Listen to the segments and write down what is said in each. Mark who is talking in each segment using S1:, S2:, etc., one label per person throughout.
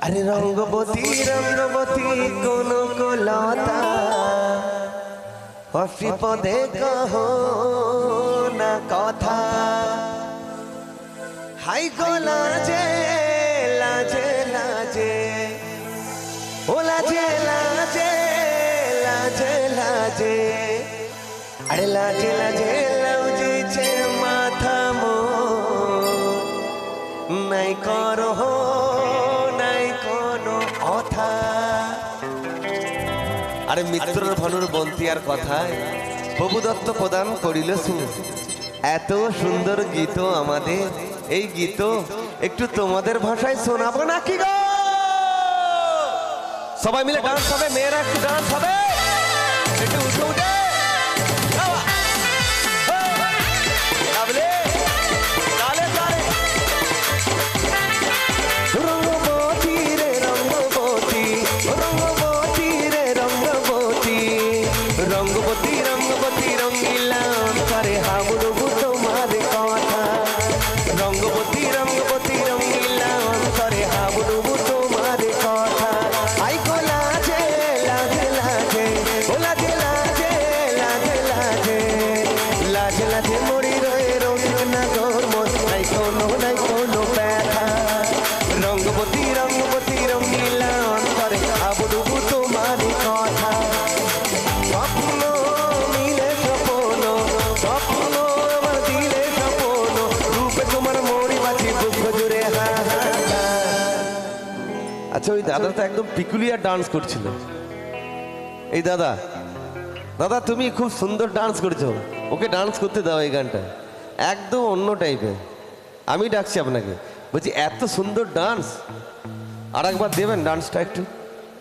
S1: আরে রঙ্গবতী রঙ্গবতী, কোন কোলতা। অফি পদে কহ না কথা। হাই লাজে লাজে। ও লাজে লাজে লাজে লাজে। আরে লাজে লাজে নাই করহ নাই কোনো অথা আরে মিত্রর ভানুর আর কথায় প্রভু দত্ত প্রদান করিল এত সুন্দর গীত আমাদের, এই গীত একটু তোমাদের ভাষায় শোনাবো নাকি গো? সবাই মিলে ডান্স হবে, মেয়েরা একটু ডান্স হবে। একটু উঠে উঠে। রঙ্গবতী রঙ্গবতী রঙ্গিলা করে হাবুডুবু তোমার কথা। রঙ্গবতী রঙ্গবতী রঙ্গিলা করে হাবুডুবু তোমার কথা। আই গো লাজে লাজে লাজে, ও লাজে লাজে লাজে লাজে। লাজে লাজে মরি রয়ে রঙিন না তোর মন। নাই কোনো আচ্ছা ওই দাদা তো একদম পিকুলিয়ার ডান্স করছিল। এই দাদা দাদা, তুমি খুব সুন্দর ডান্স করছ। ওকে ডান্স করতে দাও এই গানটা। একদম অন্য টাইপের আমি ডাকছি আপনাকে। বলছি, এত সুন্দর ডান্স আর একবার দেবেন ডান্সটা একটু?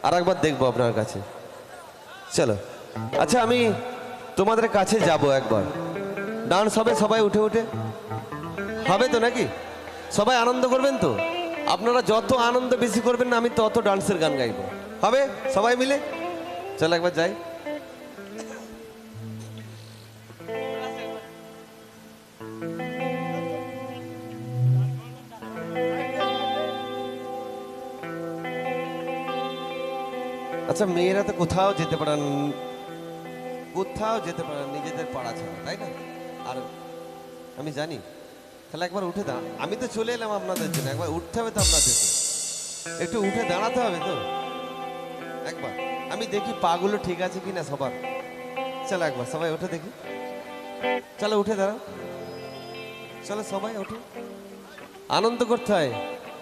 S1: আর একবার দেখব আপনার কাছে। চলো। আচ্ছা আমি তোমাদের কাছে যাব একবার। ডান্স হবে সবাই উঠে উঠে। হবে তো নাকি? সবাই আনন্দ করবেন তো? আপনারা যত আনন্দ বেশি করবেন না, আমি তত ডান্সের গান গাইবো। হবে? সবাই মিলে? চলো একবার যাই। আচ্ছা মেয়েরা তো কোথাও যেতে পারেন, কোথাও যেতে পারেন, নিজেদের পাড়া ছাড়া, তাই না? আর আমি জানি। তাহলে একবার উঠে দাঁড়া। আমি তো চলে এলাম আপনাদের জন্য। একবার উঠতে হবে তো আপনাদের একটু উঠে দাঁড়াতে হবে তো? একবার। আমি দেখি পাগুলো ঠিক আছে কিনা সবার। চলো একবার, সবাই উঠে দেখি। চলো উঠে দাঁড়াও। চলো সবাই উঠে আনন্দ করতে হয়।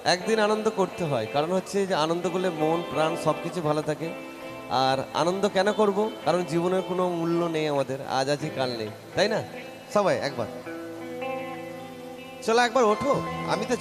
S1: একদিন আনন্দ করতে হয়। কারণ হচ্ছে যে আনন্দ করলে মন, প্রাণ সব কিছু ভালো থাকে। আর আনন্দ কেন করব? কারণ জীবনের কোনো মূল্য নেই আমাদের। আজ আছে, কাল নেই। তাই না? সবাই, একবার। চলো একবার ওঠো আমি তো